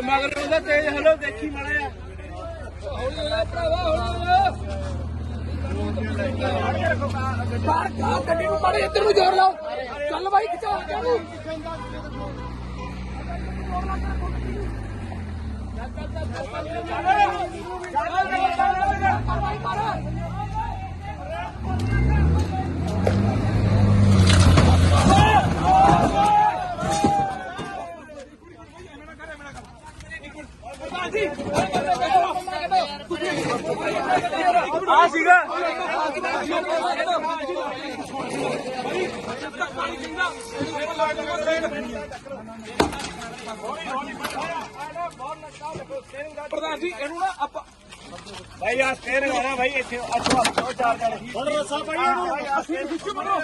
ਮਗਰ ਉਹਦਾ ਤੇਜ਼ ਹਲੋ ਦੇਖੀ ਮਾੜਾ ਬਾਹਰ ਕਾ ਗੱਡੀ ਨੂੰ ਮਾੜੇ ਇੱਧਰ ਨੂੰ ਜ਼ੋਰ ਲਾਓ ਚੱਲ ਬਾਈ ਖਿਚਾ ਕੇ ਨੂੰ ਆ ਸੀਗਾ ਪ੍ਰਧਾਨ ਜੀ ਇਹਨੂੰ ਨਾ ਆਪਾਂ ਭਾਈ ਆ ਸਟੇਰ ਗਾਣਾ ਭਾਈ ਇੱਥੇ ਅੱਛਾ ਅੱਛਾ ਚਾਰ ਚਾਰ ਹੁਣ ਰਸਾ ਭਾਈ ਇਹਨੂੰ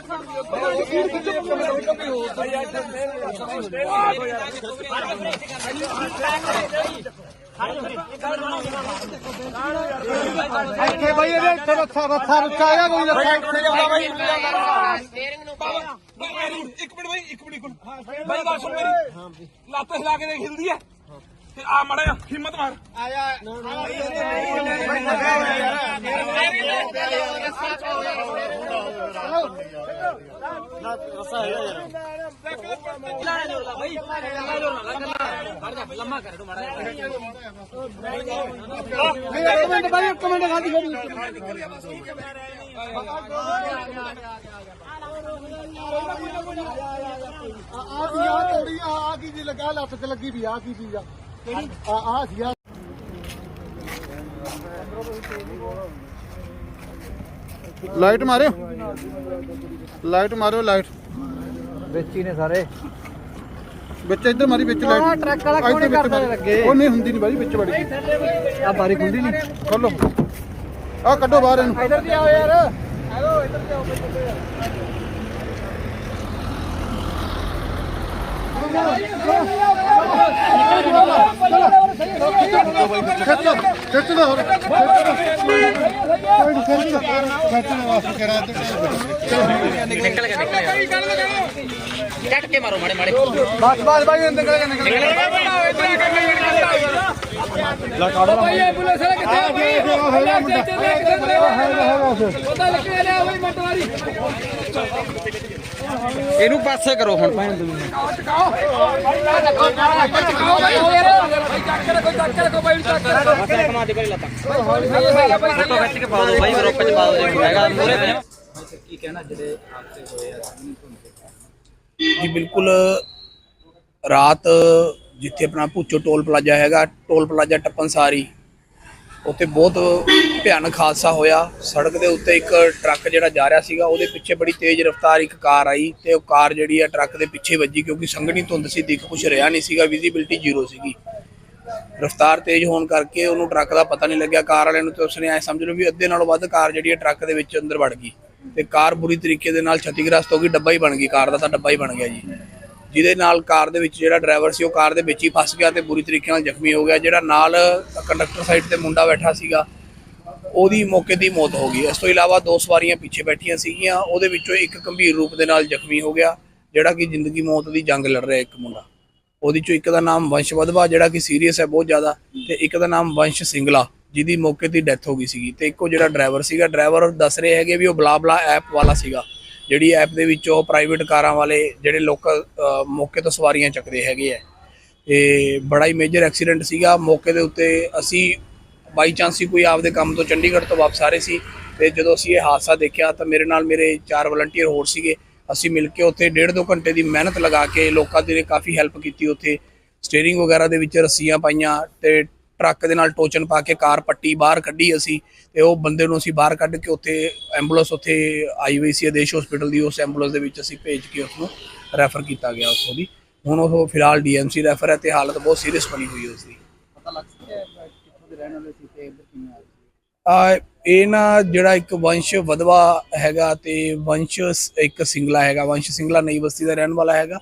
ਇੱਥੇ ਬਈ ਇਹਦੇ ਇੱਥੇ ਰੱਥਾ ਰੱਥਾ ਰੁੱਚਾ ਆਇਆ ਕੋਈ ਰੱਥਾ ਇੱਥੇ ਜਾਣਾ ਬਈ ਇੱਕ ਮਿੰਟ ਬਾਈ। ਇੱਕ ਮਿੰਟ ਇੱਕ ਮਿੰਟ ਬਾਈ ਗੱਲ ਸੁਣ ਮੇਰੀ ਲੱਤ ਹਿਲਾ ਕੇ ਦੇਖ ਹਿਲਦੀ ਹੈ। ਤੇ ਆ ਮੜਾ ਹਿੰਮਤ ਮਾਰ ਇੱਕ ਮਿੰਟ ਬਈ ਇੱਕ ਮਿੰਟ ਖਾਦੀ ਖੜੀ ਆ ਕੀ ਆ ਤੋੜੀ ਆ ਆ ਕੀ ਜੀ ਲੱਗਾ ਲੱਤ ਤੇ ਲੱਗੀ ਵੀ ਆ ਕੀ ਚੀਜ਼ ਆ ਕਿਹੜੀ? ਆ ਆ ਸੀ ਆ। ਲਾਈਟ ਮਾਰਿਓ। ਲਾਈਟ ਮਾਰਿਓ ਲਾਈਟ। ਵਿੱਚ ਹੀ ਨੇ ਸਾਰੇ। ਵਿੱਚ ਇੱਧਰ ਮਾਰੀ ਵਿੱਚ ਲਾਈਟ। ਆਹ ਟਰੱਕ ਵਾਲਾ ਕਿਉਂ ਨੀ ਇੱਧਰ ਵਿੱਚ ਕਰਦਾ। ਲੱਗੇ? ਉਹ ਨਹੀਂ ਹੁੰਦੀ ਨਹੀਂ ਬਾਈ ਵਿੱਚ ਵੜੀ ਆ ਬਾਰੀ ਖੁੱਲੀ ਨਹੀਂ ਖੋਲੋ। ਆ ਕੱਢੋ ਬਾਹਰ ਇਹਨੂੰ। ਇਧਰ ਤੇ ਆਓ ਯਾਰ। ਖਿੱਚੋ ਖਿੱਚ ਲਓ ਹੋਰ ਖਿੱਚ ਲਓ ਕੋਈ ਨੀ, ਖਿੱਚ ਖਿੱਚਣ ਵਾਸਤੇ ਕਰਾ ਤੇ ਬਸ ਬਸ ਬਾਈ ਨਿਕਲ ਗਿਆ ਨਿਕਲ ਗਿਆ ਬਾਈ ਐਂਬੂਲੈਂਸ ਵਾਲਾ ਕਿੱਥੇ ਆ ਬਈ ਹੈਗਾ ਹੈਗਾ ਪਤਾ ਲੱਗਿਆ ਲਿਆ ਬਈ ਮਟਵਾਰੀ ਇਹਨੂੰ ਪਾਸੇ ਕਰੋ ਹੁਣ। ਭੈਣ ਦੇ ਫੋਟੋ ਖਿੱਚ ਕੇ ਪਾ ਦਿਓ ਬਾਈ ਗਰੁੱਪ ਚ ਪਾ ਦਿਓ ਹੈਗਾ ਮੂਰੇ ਪਿਆ ਜੀ, ਬਿਲਕੁਲ, ਰਾਤ ਜਿੱਥੇ ਆਪਣਾ ਭੁੱਚੋ ਟੋਲ ਪਲਾਜ਼ਾ ਹੈਗਾ, ਟੋਲ ਪਲਾਜ਼ਾ ਟੱਪਣ ਸਾਰੀ ਉੱਥੇ ਬਹੁਤ ਭਿਆਨਕ ਹਾਦਸਾ ਹੋਇਆ। ਸੜਕ ਦੇ ਉੱਤੇ ਇੱਕ ਟਰੱਕ ਜਿਹੜਾ ਜਾ ਰਿਹਾ ਸੀਗਾ, ਉਹਦੇ ਪਿੱਛੇ ਬੜੀ ਤੇਜ਼ ਰਫ਼ਤਾਰ ਇੱਕ ਕਾਰ ਆਈ ਤੇ ਉਹ ਕਾਰ ਜਿਹੜੀ ਆ ਟਰੱਕ ਦੇ ਪਿੱਛੇ ਵੱਜੀ ਕਿਉਂਕਿ ਸੰਘਣੀ ਧੁੰਦ ਸੀ, ਦਿਖ ਕੁਛ ਰਿਹਾ ਨਹੀਂ ਸੀਗਾ ਵਿਜ਼ਿਬਿਲਟੀ ਜ਼ੀਰੋ ਸੀਗੀ। ਰਫ਼ਤਾਰ ਤੇਜ਼ ਹੋਣ ਕਰਕੇ ਉਹਨੂੰ ਟਰੱਕ ਦਾ ਪਤਾ ਨਹੀਂ ਲੱਗਿਆ, ਕਾਰ ਵਾਲਿਆਂ ਨੂੰ ਤੇ ਉਸਨੇ ਐ ਸਮਝ ਲਓ ਵੀ ਅੱਧੇ ਨਾਲੋਂ ਵੱਧ ਕਾਰ ਜਿਹੜੀ ਹੈ ਟਰੱਕ ਦੇ ਵਿੱਚ ਅੰਦਰ ਵੜ ਗਈ। ਤੇ ਕਾਰ ਬੁਰੀ ਤਰੀਕੇ ਦੇ ਨਾਲ ਛਤੀਗ੍ਰਸਤ ਹੋ ਗਈ, ਡੱਬਾ ਹੀ ਬਣ ਗਈ, ਕਾਰ ਦਾ ਤਾਂ ਡੱਬਾ ਹੀ ਬਣ ਗਿਆ ਜੀ। ਜਿਹਦੇ ਨਾਲ ਕਾਰ ਦੇ ਵਿੱਚ ਜਿਹੜਾ ਡਰਾਈਵਰ ਸੀ ਉਹ ਕਾਰ ਦੇ ਵਿੱਚ ਹੀ ਫਸ ਗਿਆ ਤੇ ਬੁਰੀ ਤਰੀਕੇ ਨਾਲ ਜ਼ਖਮੀ ਹੋ ਗਿਆ, ਜਿਹੜਾ ਨਾਲ ਕੰਡਕਟਰ ਸਾਈਡ ਤੇ ਮੁੰਡਾ ਬੈਠਾ ਸੀਗਾ, ਉਹਦੀ ਮੌਕੇ ਦੀ ਮੌਤ ਹੋ ਗਈ। ਇਸ ਤੋਂ ਇਲਾਵਾ ਦੋ ਸਵਾਰੀਆਂ ਪਿੱਛੇ ਬੈਠੀਆਂ ਸੀਗੀਆਂ, ਉਹਦੇ ਵਿੱਚੋਂ ਇੱਕ ਗੰਭੀਰ ਰੂਪ ਦੇ ਨਾਲ ਜ਼ਖਮੀ ਹੋ ਗਿਆ, ਜਿਹੜਾ ਕਿ ਜ਼ਿੰਦਗੀ ਮੌਤ ਦੀ ਜੰਗ ਲੜ ਰਿਹਾ ਇੱਕ ਮੁੰਡਾ। ਉਹਦੇ ਚੋਂ ਇੱਕ ਦਾ ਨਾਮ ਵੰਸ਼ ਵਧਵਾ, ਜਿਹੜਾ ਕਿ ਸੀਰੀਅਸ ਹੈ ਬਹੁਤ ਜ਼ਿਆਦਾ, ਤੇ ਇੱਕ ਦਾ ਨਾਮ ਵੰਸ਼ ਸਿੰਗਲਾ, ਜਿਹਦੀ ਮੌਕੇ ਤੇ ਡੈਥ ਹੋ ਗਈ ਸੀਗੀ। ਤੇ ਇੱਕੋ ਜਿਹੜਾ ਡਰਾਈਵਰ ਸੀਗਾ ਡਰਾਈਵਰ ਦੱਸ ਰਹੇ ਹੈਗੇ ਵੀ ਉਹ ਬਲਾ ਬਲਾ ਐਪ ਵਾਲਾ ਸੀਗਾ। ਜਿਹੜੀ ਐਪ ਦੇ ਵਿੱਚ ਉਹ ਪ੍ਰਾਈਵੇਟ ਕਾਰਾਂ ਵਾਲੇ ਜਿਹੜੇ ਲੋਕਲ ਮੌਕੇ ਤੋਂ ਸਵਾਰੀਆਂ ਚੱਕਦੇ ਹੈਗੇ ਆ। ਤੇ ਬੜਾ ਹੀ ਮੇਜਰ ਐਕਸੀਡੈਂਟ ਸੀਗਾ। ਮੌਕੇ ਦੇ ਉੱਤੇ ਅਸੀਂ ਬਾਈ ਚਾਂਸ ਹੀ ਕੋਈ ਆਪਦੇ ਕੰਮ ਤੋਂ ਚੰਡੀਗੜ੍ਹ ਤੋਂ ਵਾਪਸ ਆ ਰਹੇ ਸੀ ਤੇ ਜਦੋਂ ਅਸੀਂ ਇਹ ਹਾਦਸਾ ਦੇਖਿਆ ਤਾਂ ਮੇਰੇ ਨਾਲ ਮੇਰੇ ਚਾਰ ਵਲੰਟੀਅਰ ਹੋਰ ਸੀਗੇ। ਅਸੀਂ ਮਿਲ ਕੇ ਉੱਥੇ ਡੇਢ ਦੋ ਘੰਟੇ ਦੀ ਮਿਹਨਤ ਲਗਾ ਕੇ ਲੋਕਾਂ ਦੀ ਨੇ ਕਾਫੀ ਹੈਲਪ ਕੀਤੀ ਉੱਥੇ। ਸਟੀਅਰਿੰਗ ਵਗੈਰਾ ਦੇ ਵਿੱਚ ਰੱਸੀਆਂ ਪਾਈਆਂ ਤੇ ਟਰੱਕ ਦੇ ਨਾਲ ਟੋਚਨ ਪਾ ਕੇ ਕਾਰ ਪੱਟੀ ਬਾਹਰ ਕੱਢੀ ਅਸੀਂ ਤੇ ਉਹ ਬੰਦੇ ਨੂੰ ਅਸੀਂ ਬਾਹਰ ਕੱਢ ਕੇ ਉੱਥੇ ਐਂਬੂਲੈਂਸ ਉੱਥੇ ਆਈ ਹੋਈ ਸੀ ਆਦੇਸ਼ ਹਸਪੀਟਲ ਦੀ ਉਸ ਐਂਬੂਲੈਂਸ ਦੇ ਵਿੱਚ ਅਸੀਂ ਭੇਜ ਕੇ ਉਸ ਨੂੰ ਰੈਫਰ ਕੀਤਾ ਗਿਆ ਉੱਥੋਂ ਦੀ। ਹੁਣ ਉਹ ਫਿਲਹਾਲ ਡੀਐਮਸੀ ਰੈਫਰ ਹੈ ਤੇ ਹਾਲਤ ਬਹੁਤ ਸੀਰੀਅਸ ਬਣੀ ਹੋਈ ਉਸ ਦੀ। ਆ ਇਹ ਨਾ ਜਿਹੜਾ ਇੱਕ ਵੰਸ਼ ਵਧਵਾ ਹੈਗਾ ਤੇ ਵੰਸ਼ ਇੱਕ ਸਿੰਗਲਾ ਹੈਗਾ ਵੰਸ਼ ਸਿੰਗਲਾ ਨਈ ਬਸਤੀ ਦਾ ਰਹਿਣ ਵਾਲਾ ਹੈਗਾ।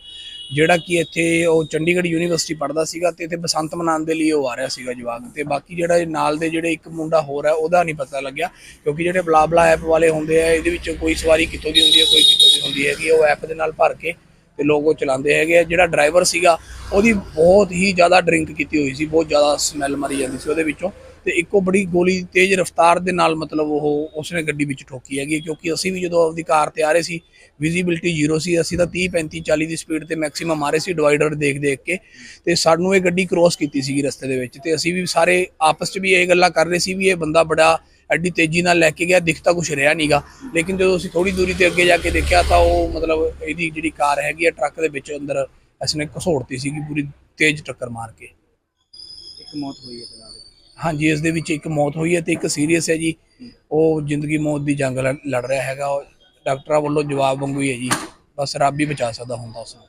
ਜਿਹੜਾ ਕਿ ਇੱਥੇ ਉਹ ਚੰਡੀਗੜ੍ਹ ਯੂਨੀਵਰਸਿਟੀ ਪੜ੍ਹਦਾ ਸੀਗਾ ਤੇ ਇੱਥੇ ਬਸੰਤ ਮਨਾਉਣ ਦੇ ਲਈ ਉਹ ਆ ਰਿਹਾ ਸੀਗਾ ਜਵਾਕ ਤੇ ਬਾਕੀ ਜਿਹੜਾ ਨਾਲ ਦੇ ਜਿਹੜੇ ਇੱਕ ਮੁੰਡਾ ਹੋਰ ਹੈ, ਉਹਦਾ ਨਹੀਂ ਪਤਾ ਲੱਗਿਆ ਕਿਉਂਕਿ ਜਿਹੜੇ ਬਲਾਬਲਾ ਐਪ ਵਾਲੇ ਹੁੰਦੇ ਆ, ਇਹਦੇ ਵਿੱਚ ਕੋਈ ਸਵਾਰੀ ਕਿੱਥੋਂ ਦੀ ਹੁੰਦੀ ਹੈ, ਕੋਈ ਕਿੱਥੋਂ ਦੀ ਹੁੰਦੀ ਹੈਗੀ ਉਹ ਐਪ ਦੇ ਨਾਲ ਭਰ ਕੇ ਤੇ ਲੋਕ ਉਹ ਚਲਾਉਂਦੇ ਹੈਗੇ ਆ। ਜਿਹੜਾ ਡਰਾਈਵਰ ਸੀਗਾ, ਉਹਦੀ ਬਹੁਤ ਹੀ ਜ਼ਿਆਦਾ ਡਰਿੰਕ ਕੀਤੀ ਹੋਈ ਸੀ, ਬਹੁਤ ਜ਼ਿਆਦਾ ਸਮੈਲ ਮਾਰੀ ਜਾਂਦੀ ਸੀ ਉਹਦੇ ਵਿੱਚੋਂ ਤੇ ਇੱਕੋ ਬੜੀ ਗੋਲੀ ਤੇਜ਼ ਰਫ਼ਤਾਰ ਦੇ ਨਾਲ ਮਤਲਬ ਉਹ ਉਸਨੇ ਗੱਡੀ ਵਿੱਚ ਠੋਕੀ ਹੈਗੀ ਕਿਉਂਕਿ ਅਸੀਂ ਵੀ ਜਦੋਂ ਆਪਦੀ ਕਾਰ ਤੇ ਆ ਰਹੇ ਸੀ ਵਿਜ਼ਿਬਿਲਟੀ ਜ਼ੀਰੋ ਸੀ ਅਸੀਂ ਤਾਂ 30 35 40 ਦੀ ਸਪੀਡ ਤੇ ਮੈਕਸਿਮਮ ਆ ਰਹੇ ਸੀ ਡਿਵਾਈਡਰ ਦੇਖ ਦੇਖ ਕੇ ਤੇ ਸਾਨੂੰ ਇਹ ਗੱਡੀ ਕ੍ਰੋਸ ਕੀਤੀ ਸੀਗੀ ਰਸਤੇ ਦੇ ਵਿੱਚ ਤੇ ਅਸੀਂ ਵੀ ਸਾਰੇ ਆਪਸ 'ਚ ਵੀ ਇਹ ਗੱਲਾਂ ਕਰ ਰਹੇ ਸੀ ਵੀ ਇਹ ਬੰਦਾ ਬੜਾ ਐਡੀ ਤੇਜ਼ੀ ਨਾਲ ਲੈ ਕੇ ਗਿਆ ਦਿਖਤਾ ਕੁਝ ਰਿਹਾ ਨਹੀਂਗਾ ਲੇਕਿਨ ਜਦੋਂ ਅਸੀਂ ਥੋੜੀ ਦੂਰੀ ਤੇ ਅੱਗੇ ਜਾ ਕੇ ਦੇਖਿਆ ਤਾਂ ਉਹ ਮਤਲਬ ਇਹਦੀ ਜਿਹੜੀ ਕਾਰ ਹੈਗੀ ਆ ਟਰੱਕ ਦੇ ਵਿੱਚ ਅੰਦਰ ਇਸਨੇ ਘਸੋੜਤੀ ਸੀਗੀ ਪੂਰੀ ਤੇਜ਼ ਟੱਕਰ ਮਾਰ ਕੇ। ਇੱਕ ਮੌਤ ਹੋਈ ਹੈ ਫਿਲਹਾਲ। ਹਾਂਜੀ ਇਸ ਦੇ ਵਿੱਚ ਇੱਕ ਮੌਤ ਹੋਈ ਹੈ ਤੇ ਇੱਕ ਸੀਰੀਅਸ ਹੈ ਜੀ। ਉਹ ਜ਼ਿੰਦਗੀ ਮੌਤ ਦੀ ਜੰਗ ਲੜ ਲੜ ਰਿਹਾ ਹੈਗਾ। ਉਹ ਡਾਕਟਰਾਂ ਵੱਲੋਂ ਜਵਾਬ ਵਾਂਗੂ ਹੀ ਹੈ ਜੀ। ਬਸ ਰੱਬ ਹੀ ਬਚਾ ਸਕਦਾ ਹੁੰਦਾ ਉਸ ਨੂੰ।